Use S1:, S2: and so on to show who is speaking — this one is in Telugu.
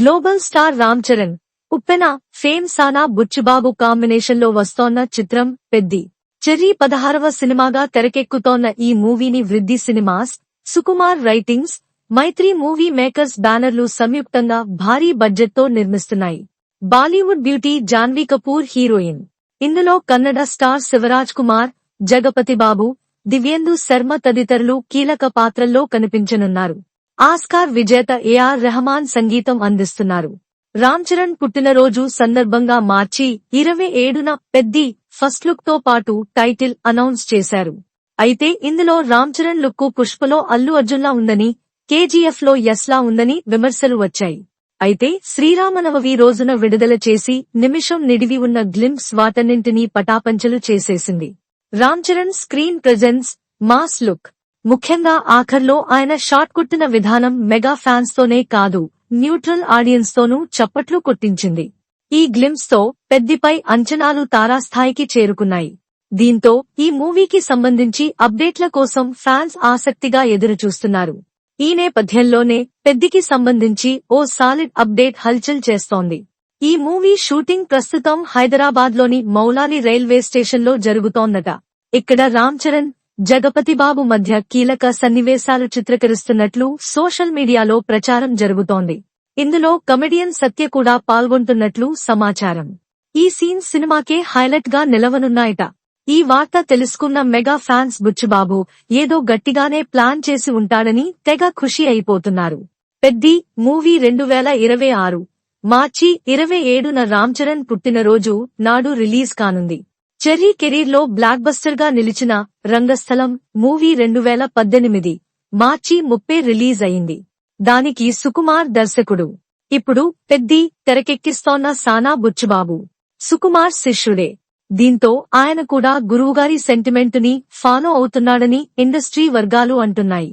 S1: Global star Ram Charan Uppena fame Sana Buchi Babu కాంబినేషన్లో వస్తోన్న చిత్రం పెద్ది. చెర్రీ పదహారవ సినిమాగా తెరకెక్కుతోన్న ఈ మూవీని Vriddhi cinemas Sukumar writings Mythri movie makers బ్యానర్లు సంయుక్తంగా భారీ బడ్జెట్తో నిర్మిస్తున్నాయి. Bollywood beauty Janhvi Kapoor heroine. ఇందులో కన్నడ స్టార్ శివరాజ్ కుమార్ జగపతి బాబు దివ్యేందు శర్మ తదితరులు కీలక పాత్రల్లో కనిపించనున్నారు. ఆస్కార్ విజేత ఏఆర్ రెహమాన్ సంగీతం అందిస్తున్నారు. రామ్ చరణ్ పుట్టినరోజు సందర్భంగా మార్చి ఇరవై ఏడున పెద్ది ఫస్ట్ లుక్తో పాటు టైటిల్ అనౌన్స్ చేశారు. అయితే ఇందులో రామ్ చరణ్ లుక్ పుష్పలో అల్లు అర్జున్లా ఉందని కేజీఎఫ్లో యస్లా ఉందని విమర్శలు వచ్చాయి. అయితే శ్రీరామనవమి రోజున విడుదల చేసి నిమిషం నిడివి ఉన్న గ్లింప్స్ వాటన్నింటినీ పటాపంచలు చేసేసింది. Ram Charan screen presence mass look. ముఖ్యంగా ఆఖర్లో ఆయన షాట్ కొట్టిన విధానం మెగా ఫ్యాన్స్ తోనే కాదు న్యూట్రల్ ఆడియన్స్ తోనూ చప్పట్లు కొట్టించింది. ఈ గ్లిమ్స్తో పెద్దిపై అంచనాలు తారాస్థాయికి చేరుకున్నాయి. దీంతో ఈ మూవీకి సంబంధించి అప్డేట్ల కోసం ఫ్యాన్స్ ఆసక్తిగా ఎదురుచూస్తున్నారు. ఈ నేపథ్యంలోనే పెద్దికి సంబంధించి ఓ సాలిడ్ అప్డేట్ హల్చల్ చేస్తోంది. ఈ మూవీ షూటింగ్ ప్రస్తుతం హైదరాబాద్లోని మౌలాలి రైల్వే స్టేషన్లో జరుగుతోందట. ఇక్కడ రామ్ చరణ్ జగపతి బాబు మధ్య కీలక సన్నివేశాలు చిత్రీకరిస్తున్నట్లు సోషల్ మీడియాలో ప్రచారం జరుగుతోంది. ఇందులో కమెడియన్ సత్య కూడా పాల్గొంటున్నట్లు సమాచారం. ఈ సీన్ సినిమాకే హైలైట్గా నిలవనున్నాయట. ఈ వార్త తెలుసుకున్న మెగా ఫ్యాన్స్ బుచ్చుబాబు ఏదో గట్టిగానే ప్లాన్ చేసి ఉంటాడని తెగ ఖుషి అయిపోతున్నారు. పెద్ది మూవీ రెండు వేల ఇరవై ఆరు మార్చి ఇరవై ఏడున రామ్ చరణ్ పుట్టినరోజు నాడు రిలీజ్ కానుంది. చెర్రీ కెరీర్లో బ్లాక్ బస్టర్గా నిలిచిన రంగస్థలం మూవీ రెండు వేల పద్దెనిమిది మార్చి ముప్పై రిలీజ్ అయింది. దానికి సుకుమార్ దర్శకుడు. ఇప్పుడు పెద్ది తెరకెక్కిస్తోన్న సానా బుచ్చుబాబు. సుకుమార్ శిష్యుడే. దీంతో ఆయన కూడా గురువుగారి సెంటిమెంటుని ఫాలో అవుతున్నాడని ఇండస్ట్రీ వర్గాలు అంటున్నాయి.